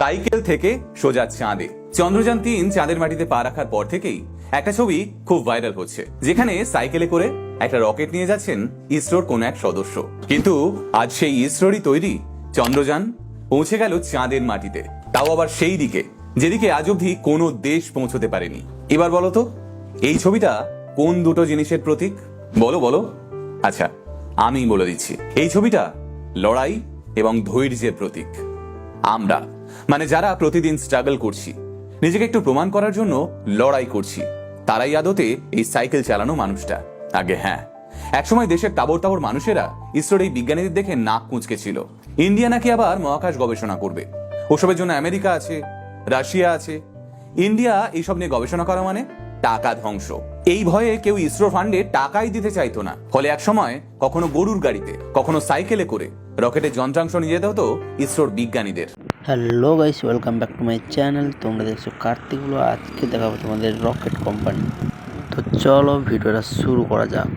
Cycle থেকে সোজা চাঁদে। চন্দ্রযান তিন চাঁদের মাটিতে পা রাখার পর থেকেই একটা ছবি খুব ভাইরাল হচ্ছে। যেখানে সাইকেলে করে একটা রকেট নিয়ে যাচ্ছেন ইসরোর কোন এক সদস্য। কিন্তু আজ সেই ইসরোরই তৈরি চন্দ্রযান পৌঁছে গেল চাঁদের মাটিতে। তাও আবার সেই দিকে, যেদিকে আজ অবধি কোনো দেশ পৌঁছতে পারেনি। এবার বলো তো, এই ছবিটা কোন দুটো জিনিসের প্রতীক? বলো বলো। আচ্ছা আমি বলে দিচ্ছি। এই ছবিটা লড়াই এবং ধৈর্যের প্রতীক। আমরা মানে যারা প্রতিদিন স্ট্রাগল করছি, নিজেকে একটু প্রমাণ করার জন্য লড়াই করছি, তারাই আদতে এই সাইকেল চালানো মানুষটা। আগে হ্যাঁ একসময় দেশের তাবর তাবর মানুষেরা ইসরোর এই বিজ্ঞানীদের দেখে নাক কুঁচকে ছিল। ইন্ডিয়া নাকি আবার মহাকাশ গবেষণা করবে। ওসবের জন্য আমেরিকা আছে, রাশিয়া আছে। ইন্ডিয়া এইসব নিয়ে গবেষণা করা মানে টাকা ধ্বংস। এই ভয়ে কেউ ইসরো ফান্ডে টাকাই দিতে চাইতো না। ফলে এক সময় কখনো গরুর গাড়িতে কখনো সাইকেলে করে রকেটের যন্ত্রাংশ নিয়ে যেতে হতো ইসরোর বিজ্ঞানীদের। Hello guys welcome back to my channel. তোমরা দেখছ কার্তিক কার্তিকগুলো। আজকে দেখাবো তোমাদের রকেট কোম্পানি। তো চলো ভিডিওটা শুরু করা যাক।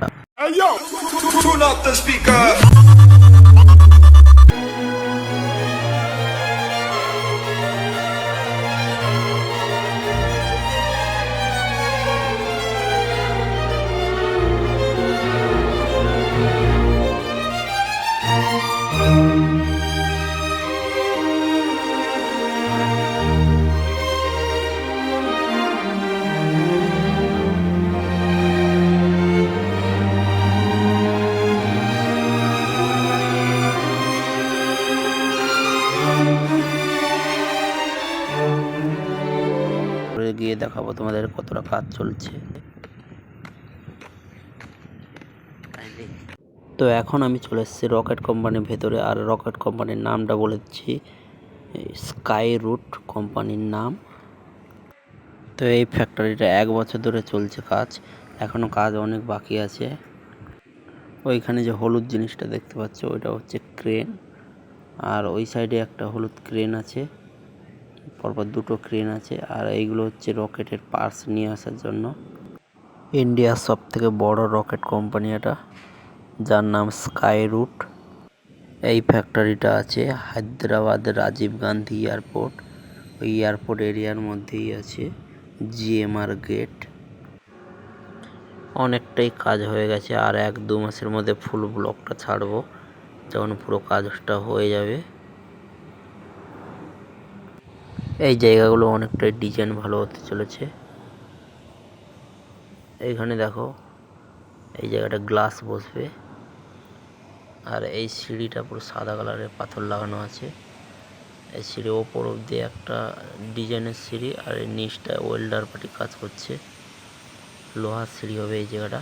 তোমাদের কতটা কাজ চলছে। তো এখন আমি চলে এসেছি রকেট কোম্পানির ভেতরে, আর রকেট কোম্পানির নামটা বলে দিচ্ছি স্কাই রুট কোম্পানির নাম। তো এই ফ্যাক্টরিটা এক বছর ধরে চলছে কাজ এখনও কাজ অনেক বাকি আছে। ওইখানে যে হলুদ জিনিসটা দেখতে পাচ্ছ, ওইটা হচ্ছে ক্রেন আর ওই সাইডে একটা হলুদ ক্রেন আছে। পরপর দুটো ক্রেন আছে, আর এইগুলো হচ্ছে রকেটের পার্টস নিয়ে আসার জন্য। ইন্ডিয়ার সব থেকে বড় রকেট কোম্পানি এটা, যার নাম স্কাই রুট এই ফ্যাক্টরিটা আছে হায়দ্রাবাদ রাজীব গান্ধী এয়ারপোর্ট। ওই এয়ারপোর্ট এরিয়ার মধ্যেই আছে জিএমআর গেট। অনেকটাই কাজ হয়ে গেছে, আর এক দু মাসের মধ্যে ফুল ব্লকটা ছাড়বো, যখন পুরো কাজটা হয়ে যাবে। এই জায়গাগুলো অনেকটাই ডিজাইন ভালো হতে চলেছে। এইখানে দেখো, এই জায়গাটা গ্লাস বসবে। আর এই সিঁড়িটা পুরো সাদা কালারের পাথর লাগানো আছে। এই সিঁড়ি ওপর অব্দি একটা ডিজাইনের সিঁড়ি, আর এই নিচটা ওয়েল্ডার পার্টি কাজ করছে। লোহার সিঁড়ি হবে এই জায়গাটা।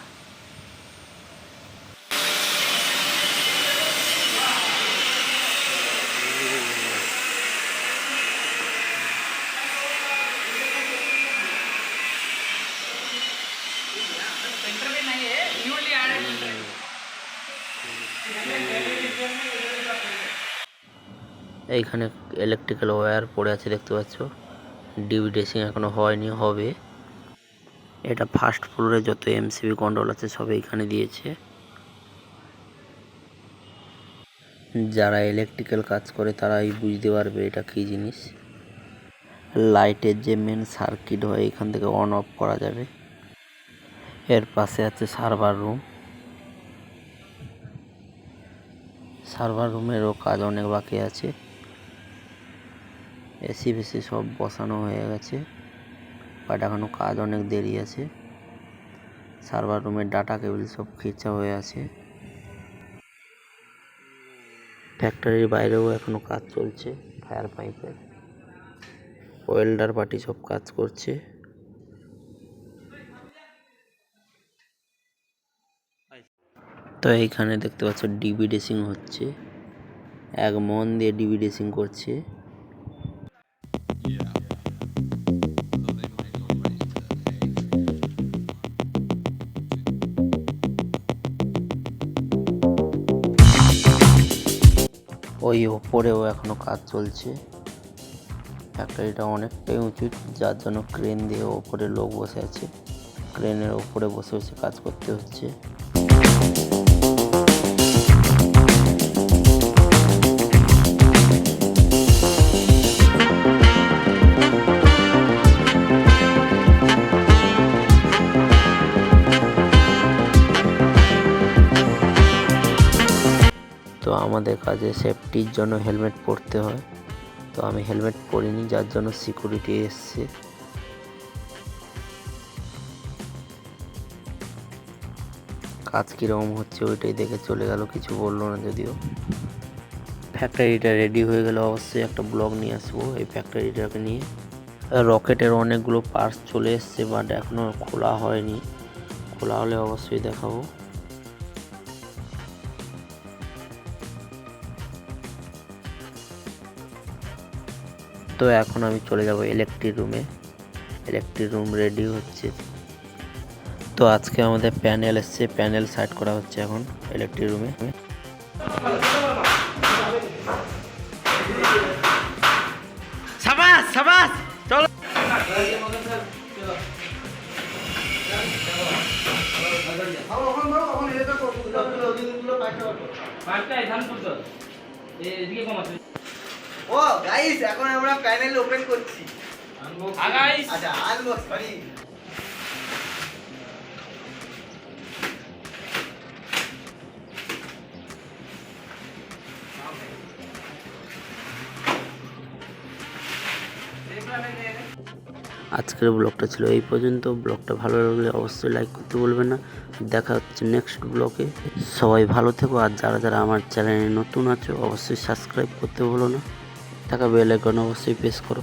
এইখানে ইলেকট্রিক্যাল ওয়্যার পড়ে আছে দেখতে পাচ্ছ। ডিবি ড্রেসিং এখনও হয়নি, হবে। এটা ফার্স্ট ফ্লোরে যত এমসিবি কন্ট্রোল আছে সব এইখানে দিয়েছে। যারা ইলেকট্রিক্যাল কাজ করে তারাই বুঝতে পারবে এটা কী জিনিস। লাইটের যে মেন সার্কিট হয় এখান থেকে অন অফ করা যাবে। এর পাশে আছে সার্ভার রুম সার্ভার রুমেরও কাজ অনেক বাকি আছে। এসি ফেসি সব বসানো হয়ে গেছে, বাট এখনও কাজ অনেক দেরি আছে। সার্ভার রুমের ডাটা কেবল সব খিচা হয়ে আছে। ফ্যাক্টরির বাইরেও এখনও কাজ চলছে, ফায়ার পাইপের। ওয়েল্ডার পার্টি সব কাজ করছে। তো এইখানে দেখতে পাচ্ছ ডিবি ড্রেসিং হচ্ছে। এক মন দিয়ে ডিবি ড্রেসিং করছে। ওই ওপরেও এখনও কাজ চলছে। ফ্যাক্টরিটা অনেকটাই উঁচু, যার জন্য ক্রেন দিয়ে ওপরে লোক বসে আছে। ক্রেনের ওপরে বসে বসে কাজ করতে হচ্ছে। আমাদের কাজে সেফটির জন্য হেলমেট পরতে হয়। তো আমি হেলমেট পরিনি, যার জন্য সিকিউরিটি এসছে। কাজ কীরকম হচ্ছে ওইটাই দেখে চলে গেল, কিছু বলল না যদিও। ফ্যাক্টরিটা রেডি হয়ে গেলে অবশ্যই একটা ব্লগ নিয়ে আসব এই ফ্যাক্টরিটাকে নিয়ে। রকেটের অনেকগুলো পার্টস চলে এসছে বাট এখনও খোলা হয়নি। খোলা হলে অবশ্যই দেখাবো। তো এখন আমি চলে যাব ইলেকট্রিক রুমে ইলেকট্রিক রুম রেডি হচ্ছে। তো আজকে আমাদের প্যানেল এসছে প্যানেল সাইড করা হচ্ছে এখন ইলেকট্রিক রুমে ও গাইস এখন আমরা প্যানেল ওপেন করছি। আচ্ছা আনবক্স সরি আজকের ব্লগটা ছিল এই পর্যন্ত। ব্লগটা ভালো লাগলে অবশ্যই লাইক করতে বলবেন না। দেখা হচ্ছে নেক্সট ব্লগে। সবাই ভালো থেকো আর যারা যারা আমার চ্যানেলে নতুন আছো অবশ্যই সাবস্ক্রাইব করতে ভুলো না। থাকা বেল আইকন অবশ্যই প্রেস করো।